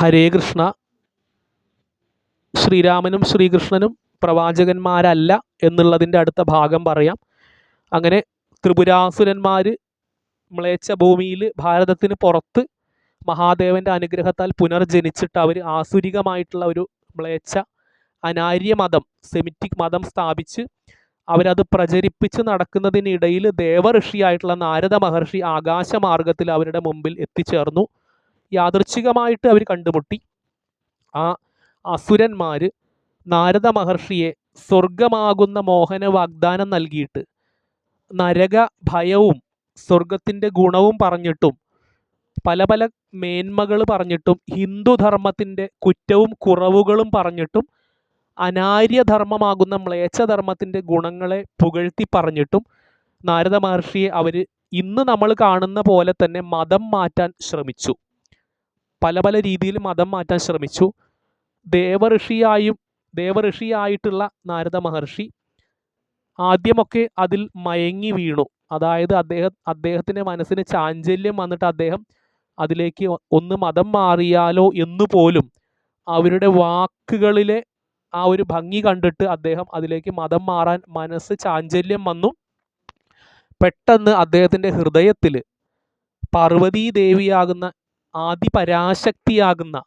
ഹരേ കൃഷ്ണ. ശ്രീരാമനും ശ്രീകൃഷ്ണനും പ്രവാചകന്മാരല്ല എന്നുള്ളതിന്റെ അടുത്ത ഭാഗം പറയാം. അങ്ങനെ ത്രിപുരാസുരന്മാർ മ്ളേച്ച ഭൂമിയിൽ ഭാരതത്തിന് പുറത്ത് മഹാദേവന്റെ അനുഗ്രഹത്താൽ പുനർജനിച്ചിട്ട് അവർ ആസുരികമായിട്ടുള്ള ഒരു മ്ലേച്ഛ അനാര്യ മതം സെമിറ്റിക് മതം സ്ഥാപിച്ച് അവരത് പ്രചരിപ്പിച്ച് നടക്കുന്നതിനിടയിൽ ദേവഋഷിയായിട്ടുള്ള നാരദ മഹർഷി ആകാശമാർഗത്തിൽ അവരുടെ മുമ്പിൽ എത്തിച്ചേർന്നു. യാദൃച്ഛികമായിട്ട് അവർ കണ്ടുമുട്ടി. ആ അസുരന്മാർ നാരദ മഹർഷിയെ സ്വർഗമാകുന്ന മോഹന വാഗ്ദാനം നൽകിയിട്ട് നരക ഭയവും സ്വർഗത്തിന്റെ ഗുണവും പറഞ്ഞിട്ടും പല പല മേന്മകൾ പറഞ്ഞിട്ടും ഹിന്ദുധർമ്മത്തിന്റെ കുറ്റവും കുറവുകളും പറഞ്ഞിട്ടും അനാര്യധർമ്മമാകുന്ന മ്ലേച്ഛധർമ്മത്തിന്റെ ഗുണങ്ങളെ പുകഴ്ത്തി പറഞ്ഞിട്ടും നാരദ മഹർഷിയെ അവർ ഇന്ന് നമ്മൾ കാണുന്ന പോലെ തന്നെ മതം മാറ്റാൻ ശ്രമിച്ചു. പല പല രീതിയിൽ മതം മാറ്റാൻ ശ്രമിച്ചു. ദേവഋഷിയായും ദേവഋഷിയായിട്ടുള്ള നാരദ മഹർഷി ആദ്യമൊക്കെ അതിൽ മയങ്ങി വീണു. അതായത് അദ്ദേഹം അദ്ദേഹത്തിന്റെ മനസ്സിന് ചാഞ്ചല്യം വന്നിട്ട് അദ്ദേഹം അതിലേക്ക് ഒന്ന് മതം മാറിയാലോ എന്നു പോലും അവരുടെ വാക്കുകളിലെ ആ ഒരു ഭംഗി കണ്ടിട്ട് അദ്ദേഹം അതിലേക്ക് മതം മാറാൻ മനസ്സ് ചാഞ്ചല്യം വന്നു. പെട്ടെന്ന് അദ്ദേഹത്തിന്റെ ഹൃദയത്തിൽ പാർവതീ ദേവിയാകുന്ന ആദിപരാശക്തിയാകുന്ന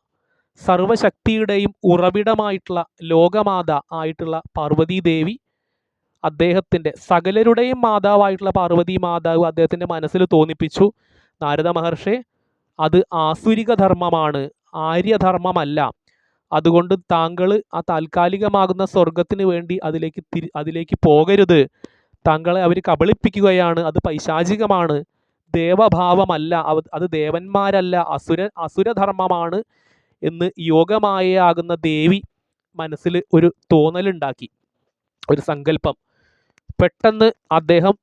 സർവശക്തിയുടെയും ഉറവിടമായിട്ടുള്ള ലോകമാത ആയിട്ടുള്ള പാർവതീദേവി അദ്ദേഹത്തിന്റെ സകലരുടെയും മാതാവായിട്ടുള്ള പാർവതി മാതാവ് അദ്ദേഹത്തിന്റെ മനസ്സിൽ തോന്നിപ്പിച്ചു. നാരദ മഹർഷി അത് ആസുരിക ധർമ്മമാണ് ആര്യധർമ്മമല്ല. അതുകൊണ്ട് താങ്കൾ ആ താൽക്കാലികമാകുന്ന സ്വർഗത്തിന് വേണ്ടി അതിലേക്ക് തിരി അതിലേക്ക് പോകരുത്. താങ്കളെ അവർ കബളിപ്പിക്കുകയാണ് അത് പൈശാചികമാണ്. ദേവഭാവമല്ല. അത് ദേവന്മാരല്ല. അസുര അസുരധർമ്മമാണ് എന്ന് യോഗമായാകുന്ന ദേവി മനസ്സിൽ ഒരു തോന്നലുണ്ടാക്കി. ഒരു സങ്കല്പം. പെട്ടെന്ന് അദ്ദേഹം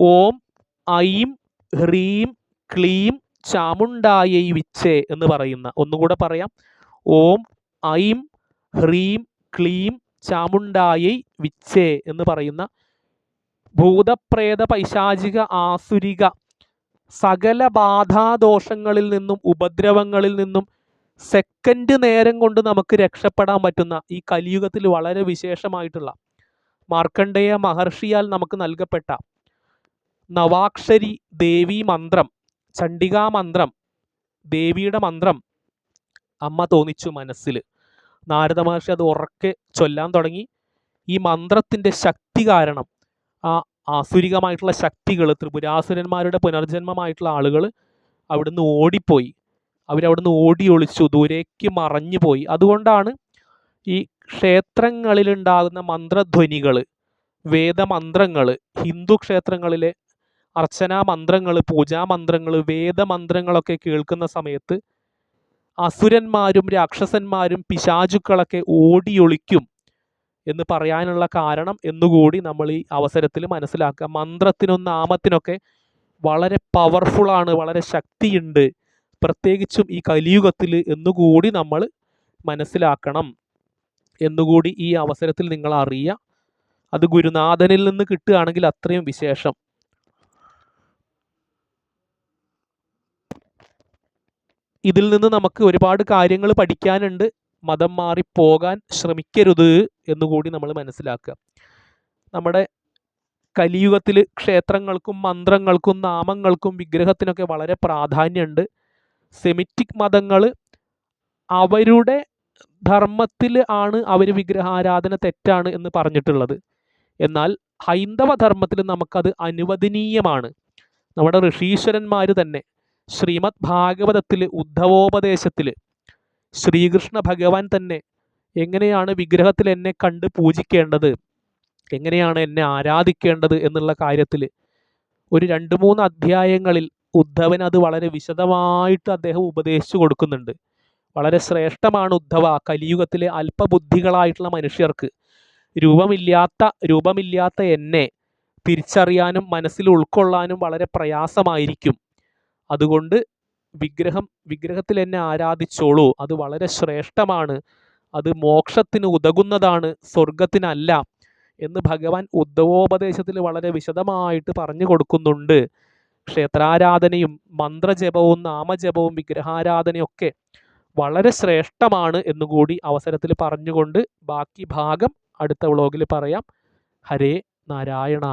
ഓം ഐം ഹ്രീം ക്ലീം ചാമുണ്ടായി വിച്ചേ എന്ന് പറയുന്ന ഒന്നുകൂടെ പറയാം. ഓം ഐം ഹ്രീം ക്ലീം ചാമുണ്ടായി വിച്ചേ എന്ന് പറയുന്ന ഭൂതപ്രേത പൈശാചിക ആസുരിക സകല ബാധാദോഷങ്ങളിൽ നിന്നും ഉപദ്രവങ്ങളിൽ നിന്നും സെക്കൻഡ് നേരം കൊണ്ട് നമുക്ക് രക്ഷപ്പെടാൻ പറ്റുന്ന ഈ കലിയുഗത്തിൽ വളരെ വിശേഷമായിട്ടുള്ള മാർക്കണ്ഡേയ മഹർഷിയാൽ നമുക്ക് നൽകപ്പെട്ട നവാക്ഷരി ദേവി മന്ത്രം ചണ്ഡികാ മന്ത്രം ദേവിയുടെ മന്ത്രം അമ്മ തോന്നിച്ചു മനസ്സിൽ. നാരദ മഹർഷി അത് ഉറക്കെ ചൊല്ലാൻ തുടങ്ങി. ഈ മന്ത്രത്തിന്റെ ശക്തി കാരണം ആ ആസുരികമായിട്ടുള്ള ശക്തികൾ ത്രിപുരാസുരന്മാരുടെ പുനർജന്മമായിട്ടുള്ള ആളുകൾ അവിടുന്ന് ഓടിപ്പോയി. അവരവിടുന്ന് ഓടി ഒളിച്ചു ദൂരേക്ക് മറഞ്ഞു പോയി അതുകൊണ്ടാണ് ഈ ക്ഷേത്രങ്ങളിലുണ്ടാകുന്ന മന്ത്രധ്വനികൾ വേദമന്ത്രങ്ങൾ ഹിന്ദു ക്ഷേത്രങ്ങളിലെ അർച്ചനാ മന്ത്രങ്ങൾ പൂജാമന്ത്രങ്ങൾ വേദമന്ത്രങ്ങളൊക്കെ കേൾക്കുന്ന സമയത്ത് അസുരന്മാരും രാക്ഷസന്മാരും പിശാചുക്കളൊക്കെ ഓടിയൊളിക്കും. എന്ന് പറയാനുള്ള കാരണം എന്നുകൂടി നമ്മൾ ഈ അവസരത്തിൽ മനസ്സിലാക്കുക. മന്ത്രത്തിനും നാമത്തിനൊക്കെ വളരെ പവർഫുള്ളാണ് വളരെ ശക്തിയുണ്ട്. പ്രത്യേകിച്ചും ഈ കലിയുഗത്തിൽ എന്നുകൂടി നമ്മൾ മനസ്സിലാക്കണം. എന്നുകൂടി ഈ അവസരത്തിൽ നിങ്ങൾ അറിയുക. അത് ഗുരുനാഥനിൽ നിന്ന് കിട്ടുകയാണെങ്കിൽ അത്രയും വിശേഷം. ഇതിൽ നിന്ന് നമുക്ക് ഒരുപാട് കാര്യങ്ങൾ പഠിക്കാനുണ്ട്. മതം മാറി പോകാൻ ശ്രമിക്കരുത് എന്നുകൂടി നമ്മൾ മനസ്സിലാക്കുക. നമ്മുടെ കലിയുഗത്തിൽ ക്ഷേത്രങ്ങൾക്കും മന്ത്രങ്ങൾക്കും നാമങ്ങൾക്കും വിഗ്രഹത്തിനൊക്കെ വളരെ പ്രാധാന്യമുണ്ട്. സെമിറ്റിക് മതങ്ങൾ അവരുടെ ധർമ്മത്തിൽ ആണ് അവർ വിഗ്രഹാരാധന തെറ്റാണ് എന്ന് പറഞ്ഞിട്ടുള്ളത്. എന്നാൽ ഹൈന്ദവ ധർമ്മത്തിൽ നമുക്കത് അനുവദനീയമാണ്. നമ്മുടെ ഋഷീശ്വരന്മാർ തന്നെ ശ്രീമദ് ഭാഗവതത്തിൽ ഉദ്ധവോപദേശത്തിൽ ശ്രീകൃഷ്ണ ഭഗവാൻ തന്നെ എങ്ങനെയാണ് വിഗ്രഹത്തിൽ എന്നെ കണ്ട് പൂജിക്കേണ്ടത്? എങ്ങനെയാണ് എന്നെ ആരാധിക്കേണ്ടത് എന്നുള്ള കാര്യത്തിൽ ഒരു രണ്ട് മൂന്ന് അധ്യായങ്ങളിൽ ഉദ്ധവൻ അത് വളരെ വിശദമായിട്ട് അദ്ദേഹം ഉപദേശിച്ചു കൊടുക്കുന്നുണ്ട്. വളരെ ശ്രേഷ്ഠമാണ് ഉദ്ധവ. കലിയുഗത്തിലെ അല്പബുദ്ധികളായിട്ടുള്ള മനുഷ്യർക്ക് രൂപമില്ലാത്ത രൂപമില്ലാത്ത എന്നെ തിരിച്ചറിയാനും മനസ്സിൽ ഉൾക്കൊള്ളാനും വളരെ പ്രയാസമായിരിക്കും. അതുകൊണ്ട് വിഗ്രഹം വിഗ്രഹത്തിൽ എന്നെ ആരാധിച്ചോളൂ. അത് വളരെ ശ്രേഷ്ഠമാണ്. അത് മോക്ഷത്തിന് ഉതകുന്നതാണ് സ്വർഗത്തിനല്ല എന്ന് ഭഗവാൻ ഉദ്ധവോപദേശത്തിൽ വളരെ വിശദമായിട്ട് പറഞ്ഞു കൊടുക്കുന്നുണ്ട്. ക്ഷേത്രാരാധനയും മന്ത്രജപവും നാമജപവും വിഗ്രഹാരാധനയൊക്കെ വളരെ ശ്രേഷ്ഠമാണ് എന്നുകൂടി അവസരത്തിൽ പറഞ്ഞുകൊണ്ട് ബാക്കി ഭാഗം അടുത്ത വ്ളോഗിൽ പറയാം. ഹരേ നാരായണ.